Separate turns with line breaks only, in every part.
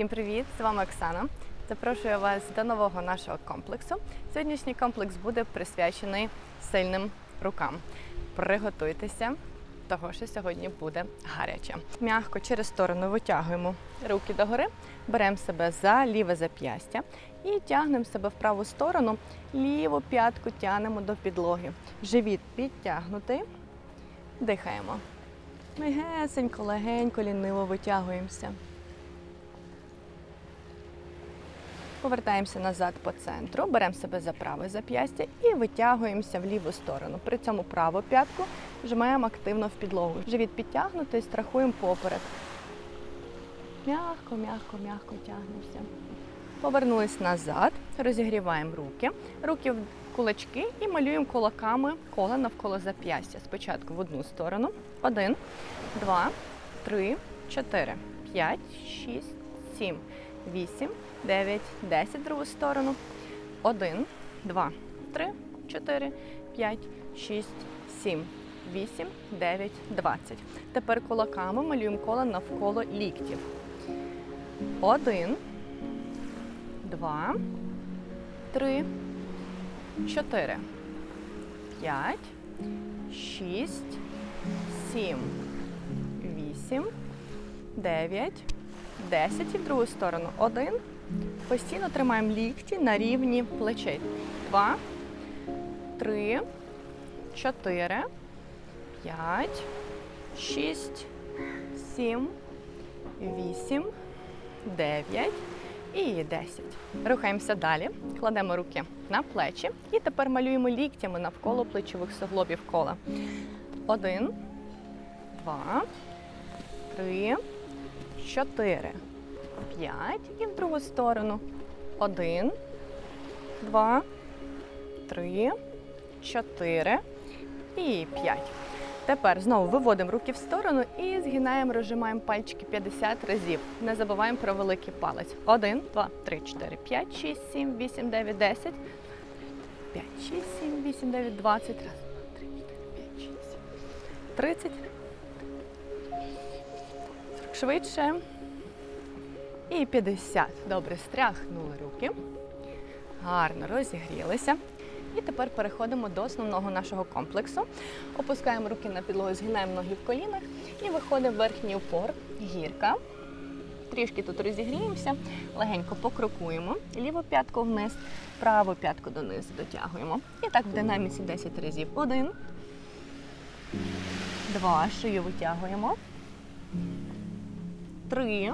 Всім привіт! З вами Оксана. Запрошую вас до нового нашого комплексу. Сьогоднішній комплекс буде присвячений сильним рукам. Приготуйтеся, того що сьогодні буде гаряче. Мягко через сторону витягуємо руки догори, беремо себе за ліве зап'ястя і тягнемо себе в праву сторону, ліву п'ятку тягнемо до підлоги. Живіт підтягнутий, дихаємо. Легесенько, легенько, ліниво витягуємося. Повертаємося назад по центру, беремо себе за праве зап'ястя і витягуємося в ліву сторону. При цьому праву п'ятку вжимаємо активно в підлогу. Живіт підтягнутий, страхуємо поперек. Мягко, мягко, мягко тягнемося. Повернулись назад, розігріваємо руки, руки в кулачки і малюємо кулаками коло навколо зап'ястя. Спочатку в одну сторону. Один, два, три, чотири, п'ять, шість, сім, вісім, дев'ять, десять. Другу сторону. Один, два, три, чотири, п'ять, шість, сім, вісім, дев'ять, двадцять. Тепер кулаками малюємо коло навколо ліктів. Один, два, три, чотири, п'ять, шість, сім, вісім, дев'ять, десять. І в другу сторону. Один. Постійно тримаємо лікті на рівні плечей. Два, три, чотири, п'ять, шість, сім, вісім, дев'ять і 10. Рухаємося далі, кладемо руки на плечі і тепер малюємо ліктями навколо плечових суглобів кола. Один, два, три, чотири, п'ять. І в другу сторону. Один, два, три, чотири і п'ять. Тепер знову виводимо руки в сторону і згинаємо, розжимаємо пальчики 50 разів. Не забуваємо про великий палець. 1, 2, 3, 4, 5, 6, 7, 8, 9, 10. 5, 6, 7, 8, 9, 20. Раз, два, три, 4, 5, 6, 7. 30. Швидше. І 50. Добре, стряхнули руки. Гарно розігрілися. І тепер переходимо до основного нашого комплексу. Опускаємо руки на підлогу, згинаємо ноги в колінах і виходить верхній упор, гірка. Трішки тут розігріємося, легенько покрокуємо. Ліву п'ятку вниз, праву п'ятку донизу дотягуємо. І так в динаміці 10 разів. Один. Два. Шию витягуємо. Три.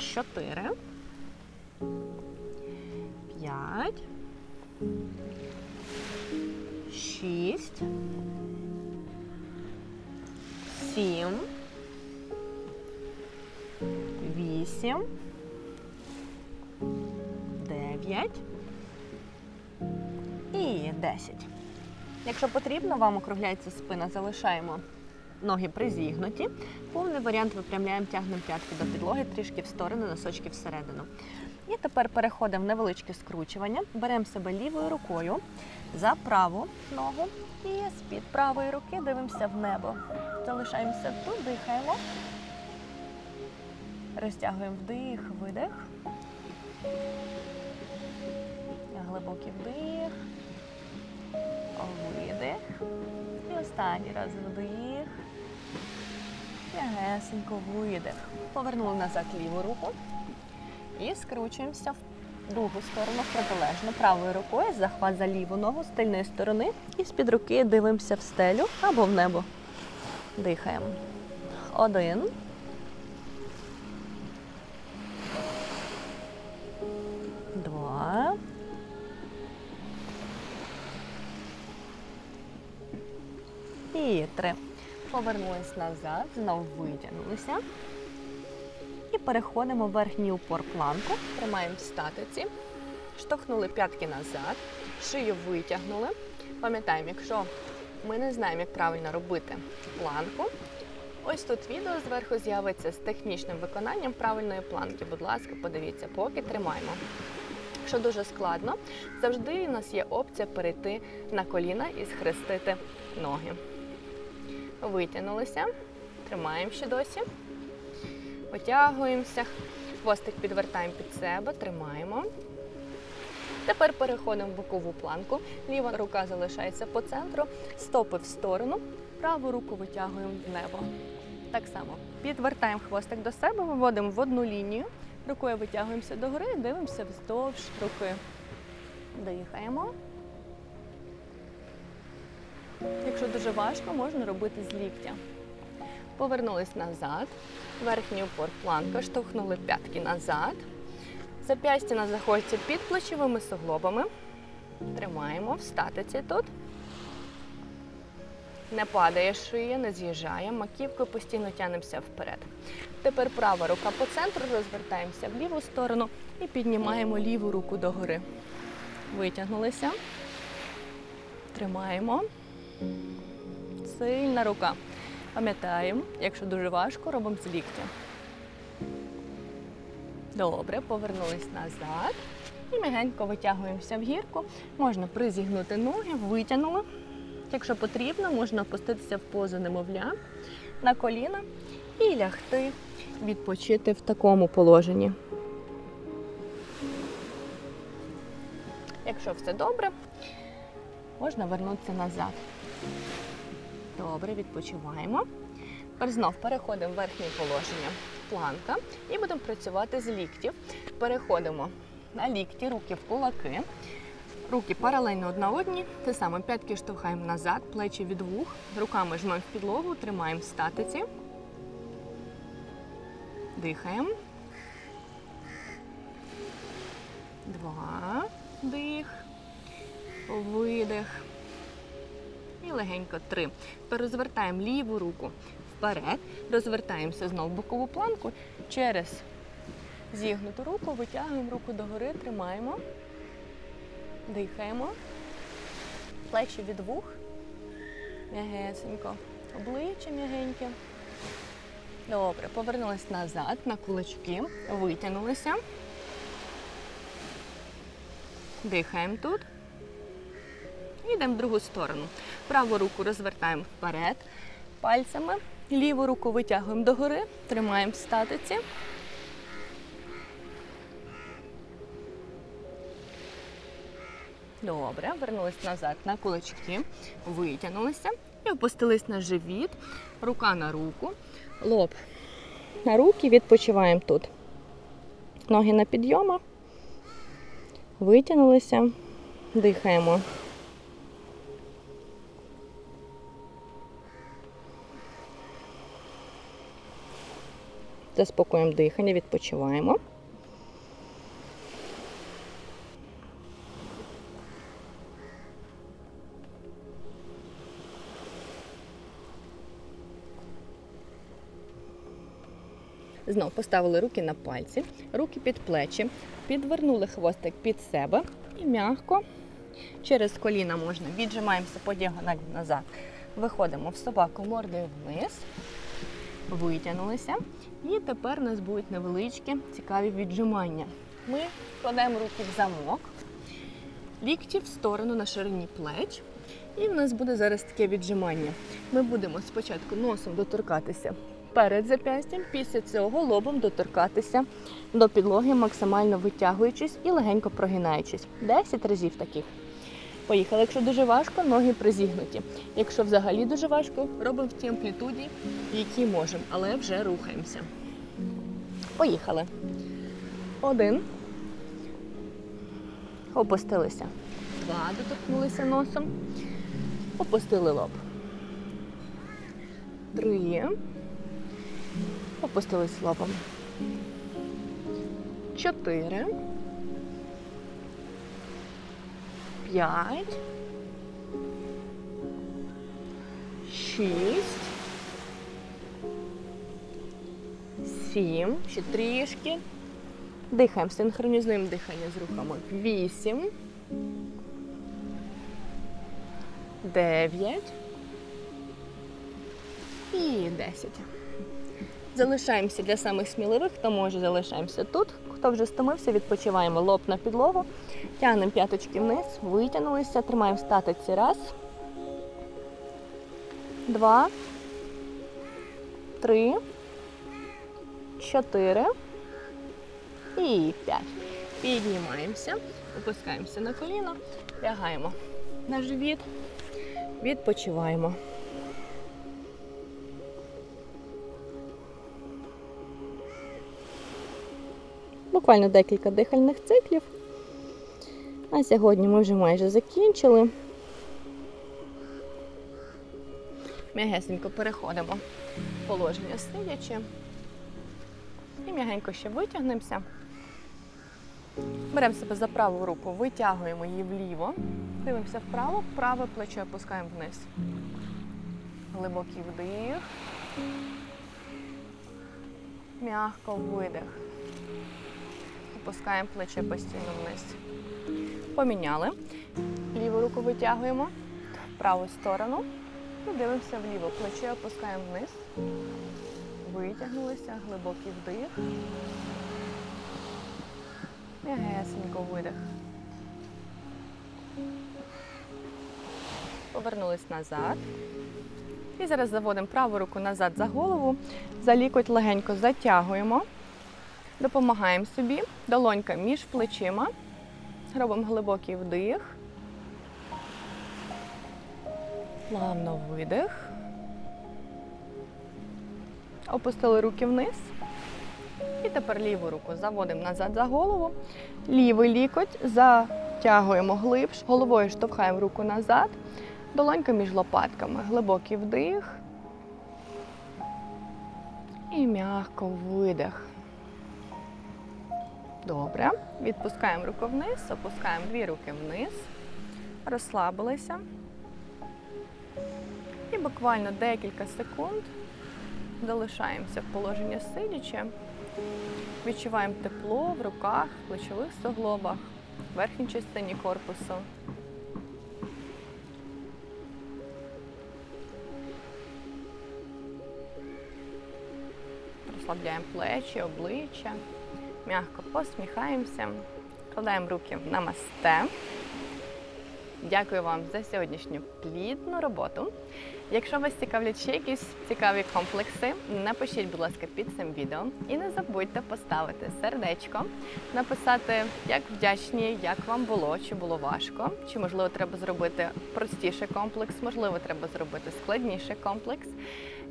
Чотири. П'ять. Шість. Сім. Вісім. Дев'ять. І десять. Якщо потрібно, вам округляється спина, залишаємо ноги призігнуті. Повний варіант випрямляємо, тягнемо п'ятки до підлоги, трішки в сторону, носочки всередину. І тепер переходимо в невеличке скручування. Беремо себе лівою рукою за праву ногу і з-під правої руки дивимося в небо. Залишаємося тут, дихаємо. Розтягуємо вдих, видих. Глибокий вдих. Видих. І останній раз вдих. М'ягесенько видих. Повернули назад ліву руку. І скручуємося в другу сторону протилежно. Правою рукою захват за ліву ногу з тильної сторони. І з-під руки дивимося в стелю або в небо. Дихаємо. Один. Два. І три. Повернулись назад, знову витягнулися. І переходимо в верхній упор планку. Тримаємо в статиці. Штовхнули п'ятки назад, шию витягнули. Пам'ятаємо, якщо ми не знаємо, як правильно робити планку, ось тут відео зверху з'явиться з технічним виконанням правильної планки. Будь ласка, подивіться, поки тримаємо. Якщо дуже складно, завжди у нас є опція перейти на коліна і схрестити ноги. Витягнулися, тримаємо ще досі. Витягуємося. Хвостик підвертаємо під себе, тримаємо. Тепер переходимо в бокову планку. Ліва рука залишається по центру, стопи в сторону, праву руку витягуємо в небо. Так само підвертаємо хвостик до себе, виводимо в одну лінію. Рукою витягуємося догори, дивимося вздовж руки. Дихаємо. Якщо дуже важко, можна робити з ліктя. Повернулись назад. Верхній упор планка, штовхнули п'ятки назад. Зап'ястя на заходці під плечовими суглобами. Тримаємо в статиці тут. Не падає шия, не з'їжджає. Маківкою постійно тянемося вперед. Тепер права рука по центру, розвертаємося в ліву сторону і піднімаємо ліву руку догори. Витягнулися. Тримаємо. Сильна рука. Пам'ятаємо, якщо дуже важко, робимо з ліктя. Добре, повернулись назад. І мягенько витягуємося в гірку. Можна призігнути ноги, витягнули. Якщо потрібно, можна опуститися в позу немовля на коліна і лягти, відпочити в такому положенні. Якщо все добре, можна вернутися назад. Добре, відпочиваємо. Тепер знов переходимо в верхнє положення планка і будемо працювати з ліктів. Переходимо на лікті, руки в кулаки. Руки паралельно одна одній. Те саме п'ятки штовхаємо назад, плечі від вух. Руками жмемо в підлогу, тримаємо в статиці. Дихаємо. Два. Дих. Видих. І легенько три. Тепер розвертаємо ліву руку вперед, розвертаємося знову в бокову планку. Через зігнуту руку витягуємо руку догори, тримаємо, дихаємо, плечі від вух, м'ягесенько, обличчя м'ягеньке. Добре, повернулись назад на кулачки, витягнулися. Дихаємо тут. І йдемо в другу сторону. Праву руку розвертаємо вперед пальцями. Ліву руку витягуємо догори, тримаємо в статиці. Добре, вернулись назад на кулачки, витягнулися і опустились на живіт, рука на руку, лоб на руки, відпочиваємо тут. Ноги на підйомах, витягнулися, дихаємо. Заспокоїмо дихання, відпочиваємо. Знов поставили руки на пальці, руки під плечі, підвернули хвостик під себе і м'яко через коліна можна віджимаємося по діагоналі назад. Виходимо в собаку мордою вниз, витягнулися. І тепер у нас будуть невеличкі цікаві віджимання. Ми кладемо руки в замок, лікті в сторону на ширині плеч. І в нас буде зараз таке віджимання. Ми будемо спочатку носом доторкатися перед зап'ястям, після цього лобом доторкатися до підлоги, максимально витягуючись і легенько прогинаючись. 10 разів таких. Поїхали. Якщо дуже важко, ноги призігнуті. Якщо взагалі дуже важко, робимо в тій амплітуді, в якій можемо, але вже рухаємося. Поїхали. Один. Опустилися. Два. Доторкнулися носом. Опустили лоб. Три. Опустились лобом. Чотири. П'ять. Шість. Сім. Ще трішки. Дихаємо. Синхронізуємо дихання з рухами. Вісім. Дев'ять. І десять. Залишаємося для самих сміливих, хто може, залишаємося тут. Хто вже стомився, відпочиваємо лоб на підлогу, тягнемо п'яточки вниз, витягнулися, тримаємо статиці. Раз, два, три, чотири і п'ять. Піднімаємося, опускаємося на коліно, лягаємо на живіт, відпочиваємо. Буквально декілька дихальних циклів. А сьогодні ми вже майже закінчили. М'ягесенько переходимо в положення сидячи. І м'ягенько ще витягнемося. Беремо себе за праву руку, витягуємо її вліво, дивимося вправо, праве плече опускаємо вниз. Глибокий вдих. М'яко видих. Опускаємо плече постійно вниз. Поміняли. Ліву руку витягуємо в праву сторону. І дивимося вліво. Плече опускаємо вниз. Витягнулися, глибокий вдих. М'ягесенько видих. Повернулись назад. І зараз заводимо праву руку назад за голову. За лікоть легенько затягуємо. Допомагаємо собі. Долонька між плечима. Робимо глибокий вдих. Плавно видих. Опустили руки вниз. І тепер ліву руку заводимо назад за голову. Лівий лікоть затягуємо глибше. Головою штовхаємо руку назад. Долонька між лопатками. Глибокий вдих. І м'яко видих. Добре. Відпускаємо руку вниз, опускаємо дві руки вниз. Розслабилися. І буквально декілька секунд залишаємося в положенні сидячи. Відчуваємо тепло в руках, плечових суглобах, верхній частині корпусу. Розслабляємо плечі, обличчя, м'яко посміхаємося, кладаємо руки на намасте. Дякую вам за сьогоднішню плідну роботу. Якщо вас цікавлять ще якісь цікаві комплекси, напишіть, будь ласка, під цим відео. І не забудьте поставити сердечко, написати, як вдячні, як вам було, чи було важко, чи можливо треба зробити простіший комплекс, можливо, треба зробити складніший комплекс.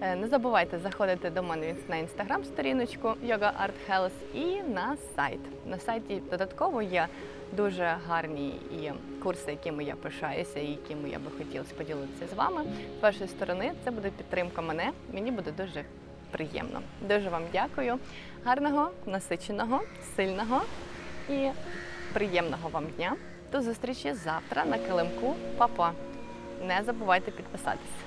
Е, Не забувайте заходити до мене на інстаграм-сторіночку Yoga Art Health і на сайт. На сайті додатково є дуже гарні і курси, якими я пишаюся, і якими я би хотіла поділитися з вами. З вашої сторони це буде підтримка мене. Мені буде дуже приємно. Дуже вам дякую. Гарного, насиченого, сильного і приємного вам дня. До зустрічі завтра на килимку. Па-па! Не забувайте підписатися.